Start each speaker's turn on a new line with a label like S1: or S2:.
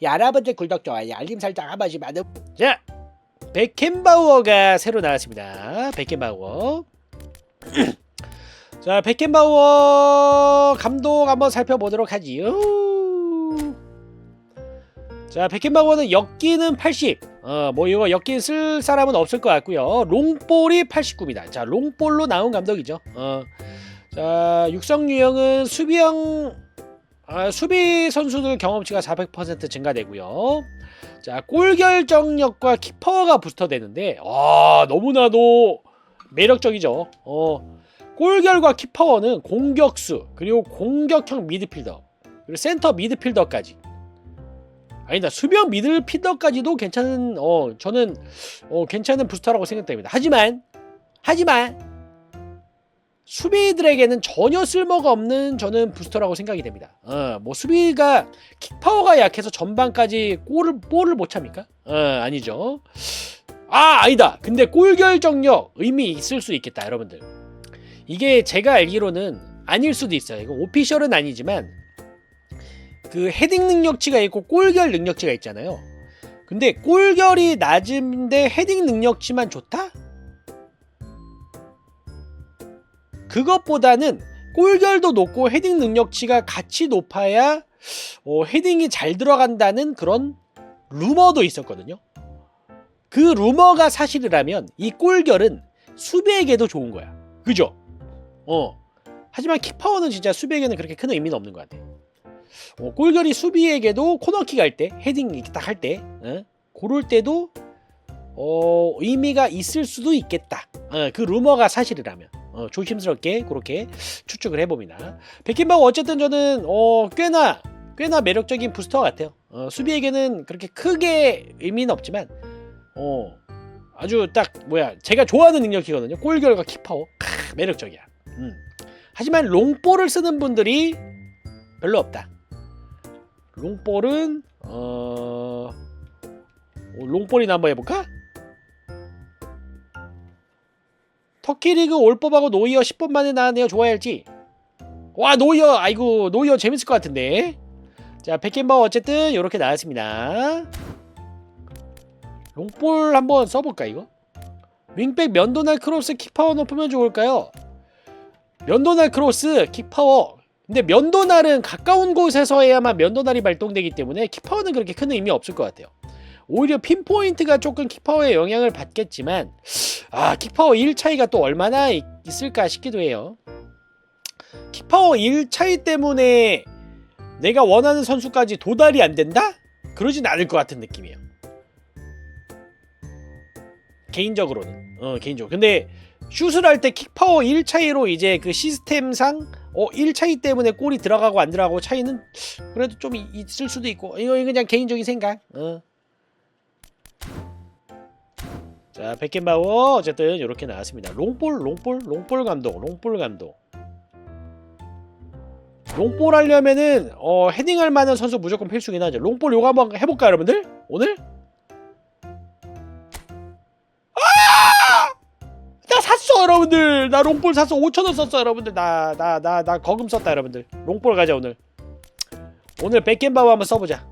S1: 여러분들 구독 좋아요 알림 설정 한 번씩 많은 자 베켄바우어가 새로 나왔습니다. 베켄바우어. 자 베켄바우어 감독 한번 살펴보도록 하지요. 자 베켄바우어는 역기는 80 어, 뭐 이거 역기 쓸 사람은 없을 것 같고요. 롱볼이 89입니다. 자 롱볼로 나온 감독이죠. 어, 자 육성 유형은 수비형 아, 수비 선수들 경험치가 400% 증가되고요. 자, 골 결정력과 키퍼가 부스터되는데 아, 너무나도 매력적이죠. 어. 골결과 키퍼는 공격수, 그리고 공격형 미드필더, 그리고 센터 미드필더까지. 아니다. 수비형 미드필더까지도 괜찮은 어, 저는 어, 괜찮은 부스터라고 생각됩니다. 하지만 하지만 수비들에게는 전혀 쓸모가 없는 저는 부스터라고 생각이 됩니다. 어, 뭐 수비가 킥파워가 약해서 전반까지 골을 볼을 못 찹니까? 어, 아니죠. 아, 아니다. 근데 골 결정력 의미 있을 수 있겠다, 여러분들. 이게 제가 알기로는 아닐 수도 있어요. 이거 오피셜은 아니지만 그 헤딩 능력치가 있고 골결 능력치가 있잖아요. 근데 골결이 낮은데 헤딩 능력치만 좋다? 그것보다는 골결도 높고 헤딩 능력치가 같이 높아야 어, 헤딩이 잘 들어간다는 그런 루머도 있었거든요. 그 루머가 사실이라면 이 골결은 수비에게도 좋은 거야. 그죠? 어. 하지만 키파워는 진짜 수비에게는 그렇게 큰 의미는 없는 것 같아. 어, 골결이 수비에게도 코너킥 할 때, 헤딩 이렇게 딱 할 때, 어? 고를 때도 어, 의미가 있을 수도 있겠다. 어, 그 루머가 사실이라면. 어, 조심스럽게 그렇게 추측을 해봅니다. 베킨바우 어쨌든 저는 어, 꽤나 꽤나 매력적인 부스터 같아요. 어, 수비에게는 그렇게 크게 의미는 없지만 어, 아주 딱 뭐야 제가 좋아하는 능력이거든요. 골결과 키파워 크, 매력적이야. 음. 하지만 롱볼을 쓰는 분들이 별로 없다. 롱볼은 어, 어, 롱볼이나 한번 해볼까? 터키 리그 올법하고 노이어 10번 만에 나왔네요. 좋아할지. 와 노이어 아이고 노이어 재밌을 것 같은데. 자 백켄바우 어쨌든 이렇게 나왔습니다. 롱볼 한번 써볼까 이거? 윙백 면도날 크로스 킥파워 높으면 좋을까요? 면도날 크로스 킥파워 근데 면도날은 가까운 곳에서 해야만 면도날이 발동되기 때문에 킥파워는 그렇게 큰 의미 없을 것 같아요. 오히려 핀포인트가 조금 킥파워에 영향을 받겠지만 아 킥파워 1 차이가 또 얼마나 있- 있을까 싶기도 해요. 킥파워 1 차이 때문에 내가 원하는 선수까지 도달이 안 된다? 그러진 않을 것 같은 느낌이에요. 개인적으로는. 어 개인적으로. 근데 슛을 할 때 킥파워 1 차이로 이제 그 시스템상 어, 1 차이 때문에 골이 들어가고 안 들어가고 차이는 그래도 좀 이- 있을 수도 있고 이거 그냥 개인적인 생각. 어. 자, 백켄바워 어쨌든 이렇게 나왔습니다. 롱볼, 롱볼, 롱볼 감독, 롱볼 감독. 롱볼 하려면은 어, 헤딩할 만한 선수 무조건 필수긴 하죠. 롱볼 요거 한번 해볼까 여러분들? 오늘? 아! 나 샀어 여러분들. 나 롱볼 샀어. 5천 원 썼어 여러분들. 나 나 나 나 거금 썼다 여러분들. 롱볼 가자 오늘. 오늘 백켄바워 한번 써보자.